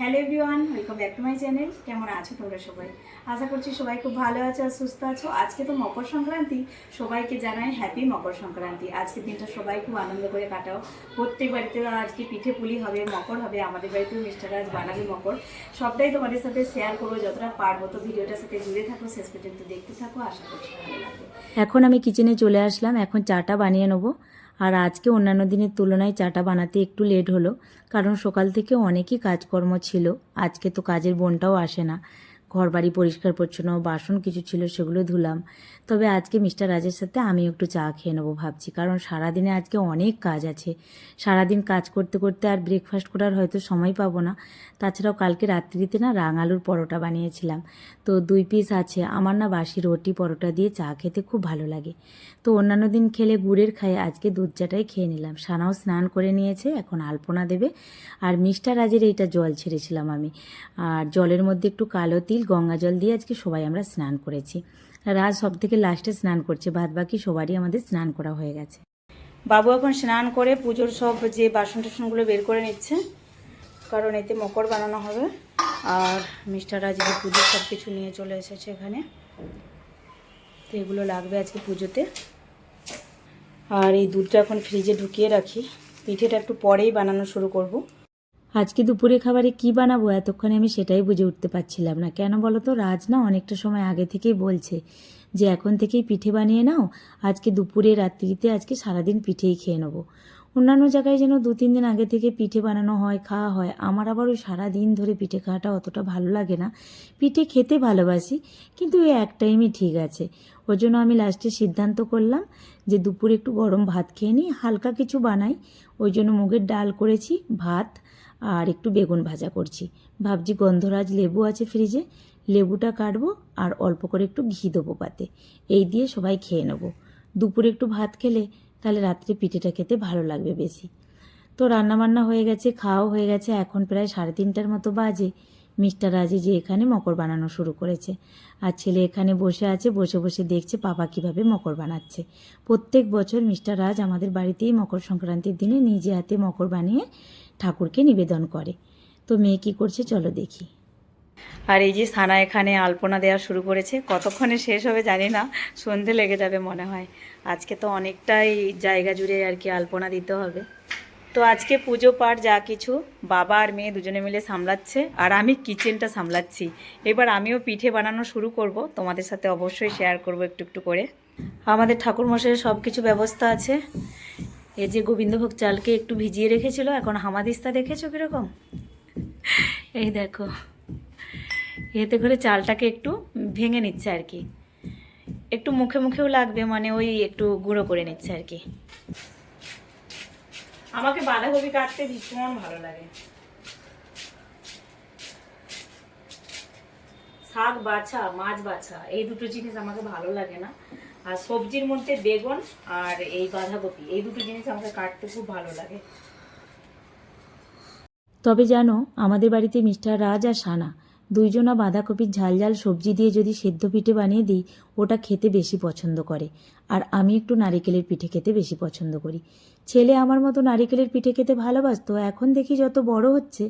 Hello everyone, welcome back to my channel. কেমন আছো তোমরা সবাই? আশা করছি সবাই খুব ভালো আছো আর সুস্থ আছো। আজকে তো মকর সংক্রান্তি, সবাইকে জানাই হ্যাপি মকর সংক্রান্তি। আজকের দিনটা সবাই খুব আনন্দ করে কাটাও। প্রত্যেক বাড়িতে আজকে পিঠে পুলি হবে, মকর হবে, আমাদের বাড়িতেও মিস্টার আজ বানাবে মকর। সবটাই তোমাদের সাথে শেয়ার করব, যতটা পারব তো ভিডিওটার সাথে জুড়ে থাকো, শেষ পর্যন্ত দেখতে থাকো, আশা করছি ভালো লাগবে। এখন আমি কিচেনে চলে আসলাম, এখন চাটা বানিয়ে নেব। আর আজকে অন্যান্য দিনের তুলনায় চাটা বানাতে একটু লেট হলো, কারণ সকাল থেকে অনেকই কাজকর্ম ছিল। আজকে তো কাজের বোনটাও আসে না। ঘর বাড়ি পরিষ্কার পরিচ্ছন্ন, বাসন কিছু ছিল সেগুলো ধুলাম। তবে আজকে মিস্টার রাজের সাথে আমি একটু চা খেয়ে নেব ভাবছি, কারণ সারাদিনে আজকে অনেক কাজ আছে। সারাদিন কাজ করতে করতে আর ব্রেকফাস্ট করার হয়তো সময় পাবো না। তাছাড়াও কালকে রাত্রিতে না রাঙ আলুর পরোটা বানিয়েছিলাম। তো দুই পিস আছে, আমার না বাসি রুটি পরোটা দিয়ে চা খেতে খুব ভালো লাগে। তো অন্যান্য দিন খেলে গুড়ের খাই আজকে দুধ চাটাই খেয়ে নিলাম। সানাও স্নান করে নিয়েছে, এখন আলপনা দেবে। আর মিস্টার রাজের এইটা জল ছেড়েছিলাম আমি। আর জলের মধ্যে একটু কালো তিল গঙ্গা জল দিয়ে আজকে সবাই আমরা স্নান করেছি। রাজ সব থেকে লাস্টে স্নান করছে বাদ বাকি সবারই আমাদের স্নান করা হয়ে গেছে। বাবু এখন স্নান করে পুজোর সব যে বাসন টাসনগুলো বের করে নিচ্ছে, কারণ এতে মকর বানানো হবে। আর মিস্টার রাজীব পুজোর সব কিছু নিয়ে চলে এসেছে এখানে। তো এগুলো লাগবে আজকে পুজোতে। আর এই দুধটা এখন ফ্রিজে ঢুকিয়ে রাখি। পিঠেটা একটু পরেই বানানো শুরু করব। আজকে দুপুরে খাবারে কি বানাবো? এতক্ষণে আমি সেটাই বুঝে উঠতে পারছিলাম না। কেন বলো তো? রাজ না অনেকটা সময় আগে থেকেই বলছে যে, এখন থেকেই পিঠে বানিয়ে নাও। আজকে দুপুরে রাত্রিতে আজকে সারাদিন পিঠেই খেয়ে নেব। অন্যান্য জায়গায় যেন দু, তিন দিন আগে থেকে পিঠে বানানো হয়, খাওয়া হয়, আমার আবার ওই সারাদিন ধরে পিঠে খাওয়াটা অতটা ভালো লাগে না। পিঠে খেতে ভালোবাসি, কিন্তু এই এক টাইমই ঠিক আছে। ওই জন্য আমি লাস্টে সিদ্ধান্ত করলাম যে, দুপুরে একটু গরম ভাত খেয়ে নিই, হালকা কিছু বানাই। ওই জন্য মুগের ডাল করেছি, ভাত আর একটু বেগুন ভাজা করছি। ভাবছি গন্ধরাজ লেবু আছে ফ্রিজে, লেবুটা কাটবো আর অল্প করে একটু ঘি দেবো পাতে। এই দিয়ে সবাই খেয়ে নেব। দুপুরে একটু ভাত খেলে তাহলে রাত্রে পিঠেটা খেতে ভালো লাগবে বেশি। তো রান্নাবান্না হয়ে গেছে, খাওয়াও হয়ে গেছে। এখন প্রায় সাড়ে তিনটার মতো বাজে। মিস্টার রাজে যে এখানে মকর বানানো শুরু করেছে। আর ছেলে এখানে বসে আছে, বসে বসে দেখছে পাপা কীভাবে মকর বানাচ্ছে। প্রত্যেক বছর মিস্টার রাজ আমাদের বাড়িতেই মকর সংক্রান্তির দিনে নিজে হাতে মকর বানিয়ে ঠাকুরকে নিবেদন করে। তো মেয়ে কি করছে চলো দেখি। আর এই যে সানা এখানে আলপনা দেওয়া শুরু করেছে, কতক্ষণে শেষ হবে জানি না, সন্ধে লেগে যাবে মনে হয়। আজকে তো অনেকটাই জায়গা জুড়ে আর কি আলপনা দিতে হবে। তো আজকে পুজো পাঠ যা কিছু, বাবা আর মেয়ে দুজনে মিলে সামলাচ্ছে, আর আমি কিচেনটা সামলাচ্ছি। এবার আমিও পিঠে বানানো শুরু করব, তোমাদের সাথে অবশ্যই শেয়ার করব একটু একটু করে। আমাদের ঠাকুরমশাইয়ের সব কিছু ব্যবস্থা আছে। এই যে গোবিন্দভোগ চালকে একটু ভিজিয়ে রেখেছিল, এখন হামাদিস্তা দেখেছ কীরকম? এই দেখো, এতে করে চালটাকে একটু ভেঙে নিচ্ছে আর কি। একটু মুখে মুখেও লাগবে মানে ওই একটু গুঁড়ো করে নিচ্ছে আর কি। আমাকে বাঁধাকপি কাটতে ভীষণ ভালো লাগে। শাক বাছা, মাছ বাছা, এই দুটো জিনিস আমাকে ভালো লাগে না। আর সবজির মধ্যে বেগুন আর এই বাঁধাকপি। এই দুটো জিনিস আমাকে কাটতে খুব ভালো লাগে। তবে জানো, আমাদের বাড়িতে মিস্টার রাজ আর সানা দুইজনা বাঁধাকপির ঝাল ঝাল সবজি দিয়ে যদি সেদ্ধ পিঠে বানিয়ে দিই, ওটা খেতে বেশি পছন্দ করে। আর আমি একটু নারিকেলের পিঠে খেতে বেশি পছন্দ করি। ছেলে আমার মতো নারিকেলের পিঠে খেতে ভালোবাসতো, এখন দেখি যত বড় হচ্ছে,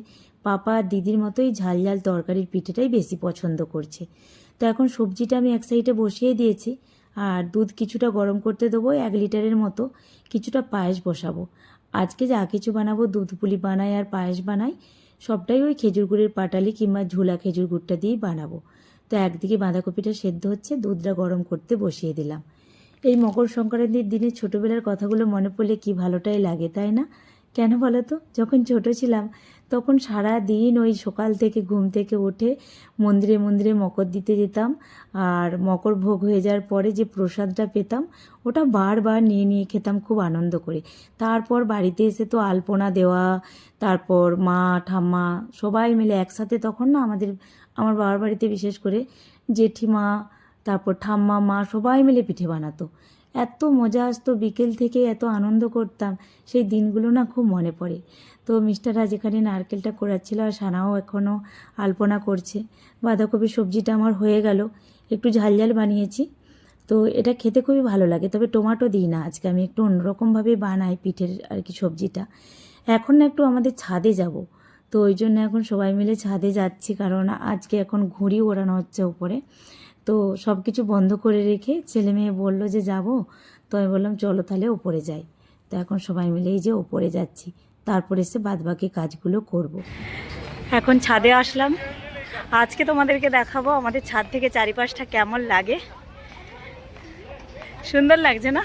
পাপা আর দিদির মতোই ঝাল ঝাল তরকারির পিঠেটাই বেশি পছন্দ করছে। তো এখন সবজিটা আমি এক সাইডে বসিয়ে দিয়েছি। আর দুধ কিছুটা গরম করতে দেবো এক লিটারের মতো, কিছুটা পায়েস বসাবো। আজকে যা কিছু বানাবো, দুধ পুলি বানাই আর পায়েস বানাই, সবটাই ওই খেজুর গুড়ের পাটালি কিংবা ঝোলা খেজুর গুড়টা দিয়েই বানাবো। তো একদিকে বাঁধাকপিটা সেদ্ধ হচ্ছে, দুধটা গরম করতে বসিয়ে দিলাম। এই মকর সংক্রান্তির দিনে ছোটোবেলার কথাগুলো মনে পড়লে কি ভালোটাই লাগে, তাই না? কেন বলো তো? যখন ছোট ছিলাম তখন সারা দিন ওই সকাল থেকে ঘুম থেকে উঠে মন্দিরে মন্দিরে মকর দিতে যেতাম। আর মকর ভোগ হয়ে যাওয়ার পরে যে প্রসাদটা পেতাম, ওটা বারবার নিয়ে নিয়ে খেতাম, খুব আনন্দ করে। তারপর বাড়িতে এসে তো আলপনা দেওয়া, তারপর মা, ঠাম্মা সবাই মিলে একসাথে তখন না আমাদের, আমার বাবার বাড়িতে বিশেষ করে জেঠিমা, তারপর ঠাম্মা মা সবাই মিলে পিঠে বানাতো। এত মজা আসতো বিকেল থেকে, এত আনন্দ করতাম। সেই দিনগুলো না খুব মনে পড়ে। তো মিস্টার রাজ এখানে নারকেলটা করাচ্ছিল আর সানাও এখনও আলপনা করছে। বাঁধাকপির সবজিটা আমার হয়ে গেল। একটু ঝাল ঝাল বানিয়েছি। তো এটা খেতে খুবই ভালো লাগে। তবে টমেটো দিই না আজকে। আমি একটু অন্যরকমভাবে বানাই পিঠের আর কি সবজিটা। এখন না একটু আমাদের ছাদে যাব। তো ওই জন্য এখন সবাই মিলে ছাদে যাচ্ছি। কারণ আজকে এখন ঘুড়ি ওড়ানো হচ্ছে উপরে। তো সব কিছু বন্ধ করে রেখে ছেলে মেয়ে বলল যে যাব, তো আমি বললাম, চলো তাহলে ওপরে যাই। তো এখন সবাই মিলে এই যে ওপরে যাচ্ছি। তারপরে এসে বাদবাকি কাজগুলো করব। এখন ছাদে আসলাম। আজকে তোমাদেরকে দেখাবো আমাদের ছাদ থেকে চারিপাশটা কেমন লাগে। সুন্দর লাগছে না?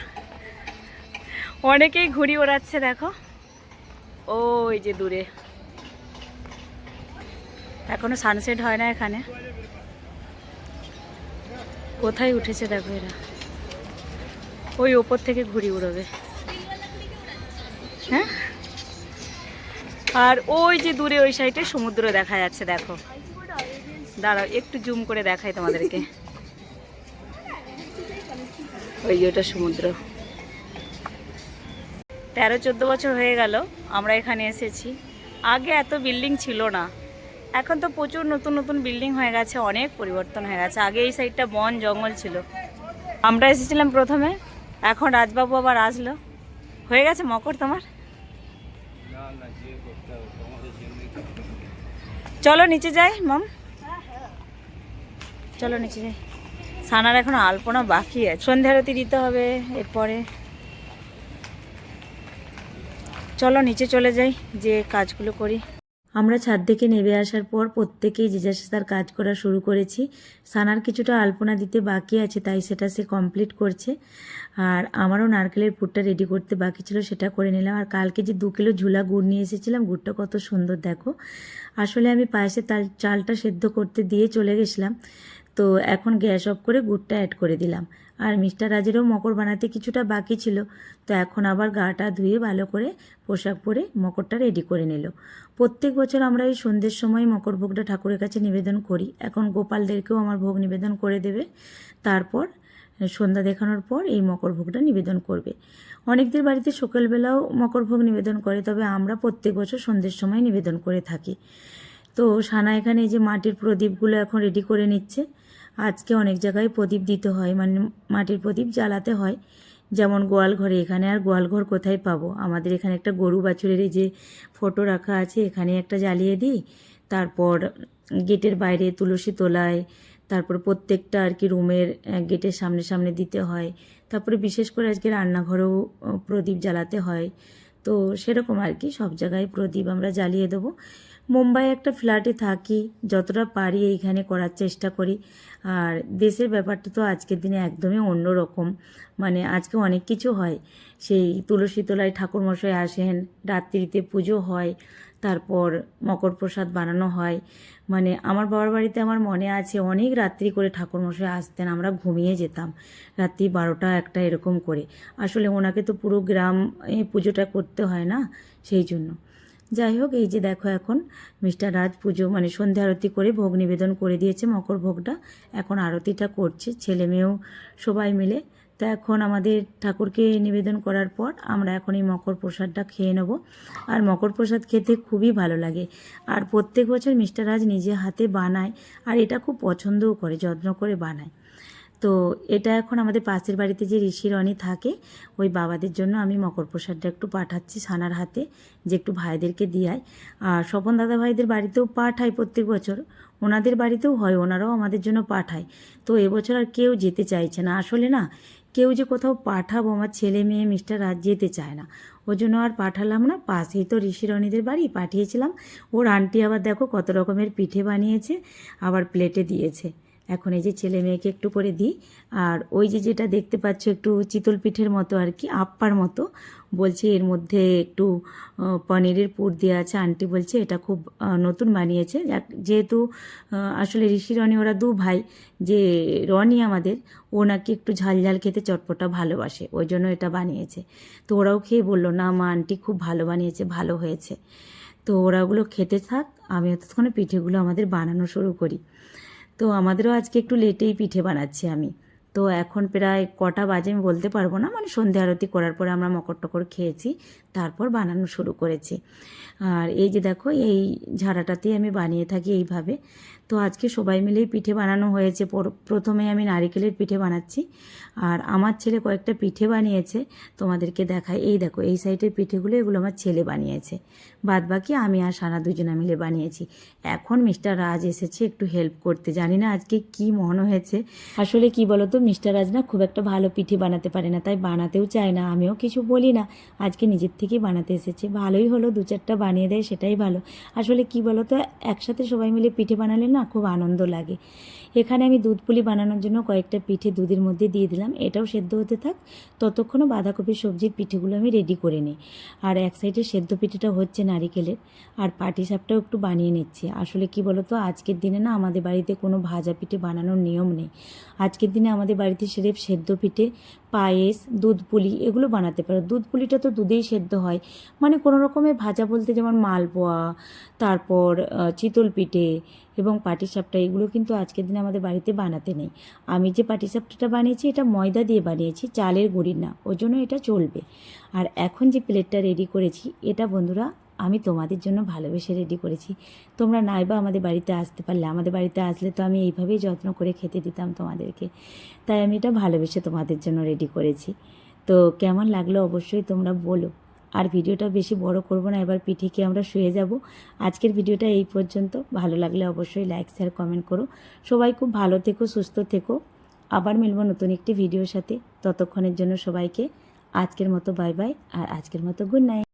অনেকেই ঘুড়ি ওড়াচ্ছে, দেখো। ওই যে দূরে। এখনও সানসেট হয় না এখানে। কোথায় উঠেছে দেখো এরা? ওই ওপর থেকে ঘুড়ি উড়বে। হ্যাঁ? আর ওই যে দূরে, ওই সাইডে সমুদ্র দেখা যাচ্ছে, দেখো। দাঁড়াও, একটু জুম করে দেখাই তোমাদেরকে। ওই ওটা সমুদ্র। তেরো, চোদ্দ বছর হয়ে গেল, আমরা এখানে এসেছি। আগে এত বিল্ডিং ছিল না। এখন তো প্রচুর নতুন নতুন বিল্ডিং হয়ে গেছে, অনেক পরিবর্তন হয়ে গেছে। আগে এই সাইডটা বন, জঙ্গল ছিল। আমরা এসেছিলাম প্রথমে, এখন রাজবাবু আবার আসলো। হয়ে গেছে মকর তোমার? চলো নিচে যাই, মম। চলো নিচে যাই। সানার এখন আলপনা বাকি আছে। সন্ধ্যারতি দিতে হবে এরপরে। চলো নিচে চলে যাই, যে কাজগুলো করি। আমরা ছাদ থেকে নেমে আসার পর প্রত্যেকেই যে যার তার কাজ করা শুরু করেছি। সানার কিছুটা আলপনা দিতে বাকি আছে, তাই সেটা সে কমপ্লিট করছে। আর আমারও নারকেলের পুরটা রেডি করতে বাকি ছিল, সেটা করে নিলাম। আর কালকে যে দু কিলো ঝুলা গুড় নিয়ে এসেছিলাম, গুড়টা কত সুন্দর, দেখো। আসলে আমি পায়েসে তাল, চালটা সেদ্ধ করতে দিয়ে চলে গেছিলাম, তো এখন গ্যাস অফ করে গুড়টা অ্যাড করে দিলাম। আর মিস্টার রাজেরও মকর বানাতে কিছুটা বাকি ছিল, তো এখন আবার গাটা ধুয়ে ভালো করে পোশাক পরে মকরটা রেডি করে নিল। প্রত্যেক বছর আমরা এই সন্ধ্যের সময় মকর ভোগটা ঠাকুরের কাছে নিবেদন করি। এখন গোপালদেরকেও আমার ভোগ নিবেদন করে দেবে। তারপর, সন্ধ্যা দেখানোর পর এই মকর ভোগটা নিবেদন করবে। অনেকদের বাড়িতে সকালবেলাও মকর ভোগ নিবেদন করে, তবে আমরা প্রত্যেক বছর সন্ধ্যের সময় নিবেদন করে থাকি। তো সানা এখানে এই যে মাটির প্রদীপগুলো এখন রেডি করে নিচ্ছে। আজকে অনেক জায়গায় প্রদীপ দিতে হয় মানে মাটির প্রদীপ জ্বালাতে হয়। যেমন গোয়াল ঘরে এখানে আর গোয়াল ঘর কোথায় পাবো? আমাদের এখানে একটা গরু বাছুরের যে ফটো রাখা আছে এখানে একটা জ্বালিয়ে দিই। তারপর গেটের বাইরে তুলসী তোলায়, তারপর প্রত্যেকটা আর কি রুমের গেটের সামনে সামনে দিতে হয়। তারপরে বিশেষ করে আজকে রান্নাঘরেও প্রদীপ জ্বালাতে হয়। তো সেরকম আর কি সব জায়গায় প্রদীপ আমরা জ্বালিয়ে দেবো। মুম্বাই একটা ফ্ল্যাটে থাকি, যতটা পারি এইখানে করার চেষ্টা করি। আর দেশের ব্যাপারটা তো আজকের দিনে একদমই অন্যরকম। মানে আজকে অনেক কিছু হয়। সেই তুলসী তলায় ঠাকুরমশাই আসেন, রাত্রিতে পুজো হয়, তারপর মকর প্রসাদ বানানো হয়। মানে আমার বাবার বাড়িতে আমার মনে আছে, অনেক রাত্রি করে ঠাকুরমশাই আসতেন, আমরা ঘুমিয়ে যেতাম। রাত্রি বারোটা, একটা এরকম করে। আসলে ওনাকে তো পুরো গ্রাম পুজোটা করতে হয় না, সেই জন্য। যাই হোক, এই যে দেখো এখন মিস্টার রাজ পুজো মানে সন্ধ্যা আরতি করে ভোগ নিবেদন করে দিয়েছে, মকর ভোগটা। এখন আরতিটা করছে, ছেলে মেয়েও সবাই মিলে। তা এখন আমাদের ঠাকুরকে নিবেদন করার পর আমরা এখন এই মকর প্রসাদটা খেয়ে নেব। আর মকর প্রসাদ খেতে খুবই ভালো লাগে। আর প্রত্যেক বছর মিস্টার রাজ নিজে হাতে বানায়, আর এটা খুব পছন্দও করে, যত্ন করে বানায়। তো এটা এখন আমাদের পাশের বাড়িতে যে ঋষি রনি থাকে, ওই বাবাদের জন্য আমি মকর প্রসাদটা একটু পাঠাচ্ছি সানার হাতে, যে একটু ভাইদেরকে দিয়াই আর স্বপন দাদা ভাইদের বাড়িতেও পাঠায় প্রত্যেক বছর, ওনাদের বাড়িতেও হয়, ওনারাও আমাদের জন্য পাঠায়। তো এবছর আর কেউ যেতে চাইছে না। আসলে না, কেউ যে কোথাও পাঠাবো, আমার ছেলে মেয়ে মিস্টার রাজ যেতে চায় না। ওই জন্য আর পাঠালাম না। পাশেই তো ঋষি রনিদের বাড়ি, পাঠিয়েছিলাম। ওর আন্টি আবার দেখো কত রকমের পিঠে বানিয়েছে, আবার প্লেটে দিয়েছে। এখন এই যে ছেলে মেয়েকে একটু করে দিই। আর ওই যে যেটা দেখতে পাচ্ছ একটু চিতল পিঠের মতো আর কি, আপ্পার মতো। বলছে এর মধ্যে একটু পনিরের পুর দেওয়া আছে। আন্টি বলছে এটা খুব নতুন বানিয়েছে। যেহেতু আসলে ঋষি, রনি ওরা দু ভাই, যে রনি আমাদের, ও নাকি একটু ঝাল ঝাল খেতে চটপটা ভালোবাসে, ওই জন্য এটা বানিয়েছে। তো ওরাও খেয়ে বলল, না মা, আন্টি খুব ভালো বানিয়েছে, ভালো হয়েছে। তো ওরা ওগুলো খেতে থাক, আমি ততক্ষণে পিঠেগুলো আমাদের বানানো শুরু করি। তো আমাদেরও আজকে একটু লেটেই পিঠে বানাচ্ছি আমি। তো এখন প্রায় কটা বাজে, আমি বলতে পারব না। মানে সন্ধ্যা আরতি করার পরে আমরা মকর টকর খেয়েছি, তারপর বানানো শুরু করেছি। আর এই যে দেখো, এই ঝাড়াটাতেই আমি বানিয়ে থাকি এইভাবে। তো আজকে সবাই মিলেই পিঠে বানানো হয়েছে। পর- প্রথমে আমি নারিকেলের পিঠে বানাচ্ছি। আর আমার ছেলে কয়েকটা পিঠে বানিয়েছে। তোমাদেরকে দেখাই। এই দেখো, এই সাইডের পিঠেগুলো, এগুলো আমার ছেলে বানিয়েছে। বাদ বাকি আমি আর সারা দুজনে মিলে বানিয়েছি। এখন মিস্টার রাজ এসেছে একটু হেল্প করতে। জানি না আজকে কি মন হয়েছে। আসলে কি বলতো, মিস্টার রাজ না খুব একটা ভালো পিঠে বানাতে পারে না, তাই বানাতেও চায় না। আমিও কিছু বলি না। আজকে নিজের থেকেই বানাতে এসেছে। ভালোই হলো, দু চারটা বানিয়ে দেয়, সেটাই ভালো। আসলে কি বলতো, একসাথে সবাই মিলে পিঠে বানালে না খুব আনন্দ লাগে। এখানে আমি দুধ পুলি বানানোর জন্য কয়েকটা পিঠে দুধের মধ্যে দিয়ে দিলাম। এটাও সেদ্ধ হতে থাক। ততক্ষণও বাঁধাকপির সবজির পিঠেগুলো আমি রেডি করে নিই। আর এক সাইডে সেদ্ধ পিঠেটা হচ্ছে নারিকেলের। আর পাটি সাপটাও একটু বানিয়ে নিচ্ছি। আসলে কি বলতো, আজকের দিনে না আমাদের বাড়িতে কোনো ভাজা পিঠে বানানোর নিয়ম নেই। আজকের দিনে আমাদের বাড়িতে সেরেপ সেদ্ধ পিঠে, পায়েস, দুধ পুলি এগুলো বানাতে পারো। দুধ পুলিটা তো দুধেই সেদ্ধ হয়। মানে কোনো রকমের ভাজা বলতে যেমন মালপোয়া, তারপর চিতল পিঠে এবং পাটিসাপটা এগুলো কিন্তু আজকের দিনে আমাদের বাড়িতে বানাতে নেই। আমি যে পাটিসাপটাটা বানিয়েছি, এটা ময়দা দিয়ে বানিয়েছি, চালের গুঁড়ির না ওই জন্য এটা চলবে। আর এখন যে প্লেটটা রেডি করেছি, এটা বন্ধুরা, আমি তোমাদের জন্য ভালোবেসে রেডি করেছি। তোমরা নাইবা আমাদের বাড়িতে আসতে পারলে, আমাদের বাড়িতে আসলে তো আমি এইভাবেই যত্ন করে খেতে দিতাম তোমাদেরকে। তাই আমি এটা ভালোবেসে তোমাদের জন্য রেডি করেছি। তো কেমন লাগল অবশ্যই তোমরা বলো। আর ভিডিওটা বেশি বড় করব না, এবার পিঠে খেয়ে আমরা শুয়ে যাব। আজকের ভিডিওটা এই পর্যন্ত। ভালো লাগলে অবশ্যই লাইক শেয়ার কমেন্ট করো। সবাই খুব ভালো থেকো, সুস্থ থেকো। আবার মিলবো নতুন একটি ভিডিওর সাথে। ততক্ষণের জন্য সবাইকে আজকের মতো বাই বাই আর আজকের মতো গুড নাইট